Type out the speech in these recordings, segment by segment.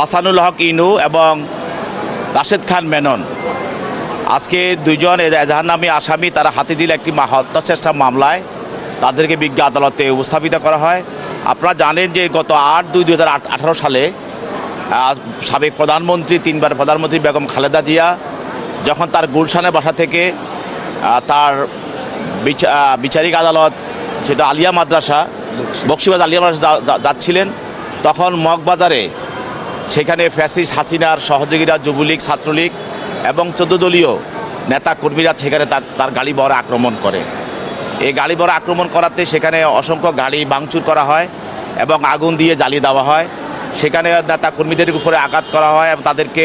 হাসানুল হক ইনু এবং রাশেদ খান মেনন। আজকে দুইজন এজাহারনামী আসামি, তারা হাতে হাতিঝিল একটি মা- হত্যা চেষ্টা মামলায় তাদেরকে বিজ্ঞ আদালতে উপস্থাপিত করা হয়। আপনারা জানেন যে গত আট দুই আঠারো সালে সাবেক প্রধানমন্ত্রী, তিনবার প্রধানমন্ত্রী বেগম খালেদা জিয়া যখন তার গুলশানের বাসা থেকে তার বিচা- বিচারিক আদালত, যেটা আলিয়া মাদ্রাসা বক্সিবাদ আলিয়া মাদ্রাসা যাচ্ছিলেন, তখন মগবাজারে সেখানে ফ্যাসিস্ট হাসিনার সহযোগীরা, যুবলীগ, ছাত্রলীগ এবং চোদ্দ দলীয় নেতা কর্মীরা সেখানে তার তার গাড়ি আক্রমণ করে। এই গাড়ি আক্রমণ করাতে সেখানে অসংখ্য গাড়ি ভাঙচুর করা হয় এবং আগুন দিয়ে জ্বালিয়ে দেওয়া হয়। সেখানে নেতা কর্মীদের উপরে আঘাত করা হয় এবং তাদেরকে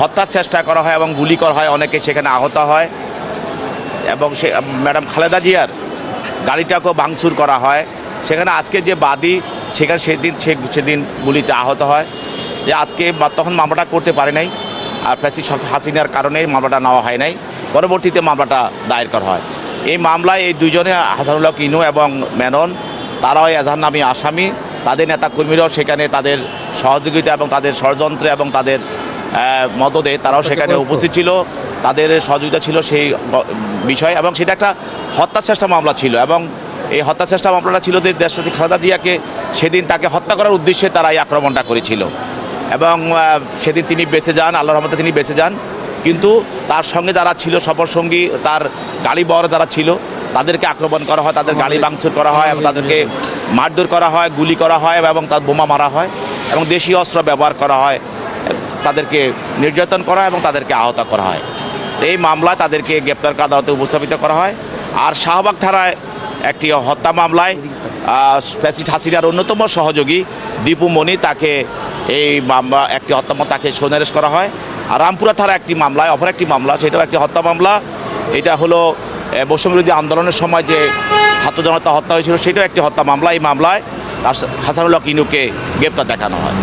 হত্যার চেষ্টা করা হয় এবং গুলি করা হয়। অনেকে সেখানে আহত হয় এবং সে, ম্যাডাম খালেদা জিয়ার গাড়িটাকেও ভাঙচুর করা হয়। সেখানে আজকে যে বাদী সেখানে সেদিন সে সেদিন গুলিতে আহত হয়। যে আজকে তখন মামলাটা করতে পারে নাই। আর ফ্যাসি হাসিনার কারণে মামলাটা নেওয়া হয় নাই। পরবর্তীতে মামলাটা দায়ের করা হয়। এই মামলায় এই দুজনে হাসানুল্লাহ কিনু এবং মেনন তারাও এজাহার নামী আসামি। তাদের নেতা কর্মীরাও সেখানে তাদের সহযোগিতা এবং তাদের ষড়যন্ত্র এবং তাদের মদদে তারাও সেখানে উপস্থিত ছিল। তাদের সহযোগিতা ছিল সেই বিষয় এবং সেটা একটা হত্যা চেষ্টা মামলা ছিল এবং এই হত্যা চেষ্টা মামলাটা ছিল যে দেশপতি খালেদা জিয়াকে সেদিন তাকে হত্যা করার উদ্দেশ্যে তারা এই আক্রমণটা করেছিল। এবং সেদিন তিনি বেঁচে যান আল্লাহর রহমতে তিনি বেঁচে যান। কিন্তু তার সঙ্গে যারা ছিল, সফর সঙ্গী, তার গাড়ি বর যারা ছিল, তাদেরকে আক্রমণ করা হয়, তাদের গাড়ি ভাঙচুর করা হয় এবং তাদেরকে মারধর করা হয়, গুলি করা হয় এবং তার বোমা মারা হয় এবং দেশীয় অস্ত্র ব্যবহার করা হয়, তাদেরকে নির্যাতন করা হয় এবং তাদেরকে আহত করা হয়। এই মামলায় তাদেরকে গ্রেপ্তার আদালতে উপস্থাপিত করা হয়। আর শাহবাগ থানায় একটি হত্যা মামলায় স্পেসিড হাসিনার অন্যতম সহযোগী দীপু মণি তাকে এই মামলা, একটি হত্যা তাকে সোনারেশ করা হয়। আর রামপুরা থানা একটি মামলায়, অপর একটি মামলা, সেটাও একটি হত্যা মামলা। এটা হলো বৈষম্যবিরোধী আন্দোলনের সময় যে ছাত্র জনতা হত্যা হয়েছিল, সেটাও একটি হত্যা মামলা। এই মামলায় হাসানুল্লাহ কিনুকে গ্রেপ্তার দেখানো হয়।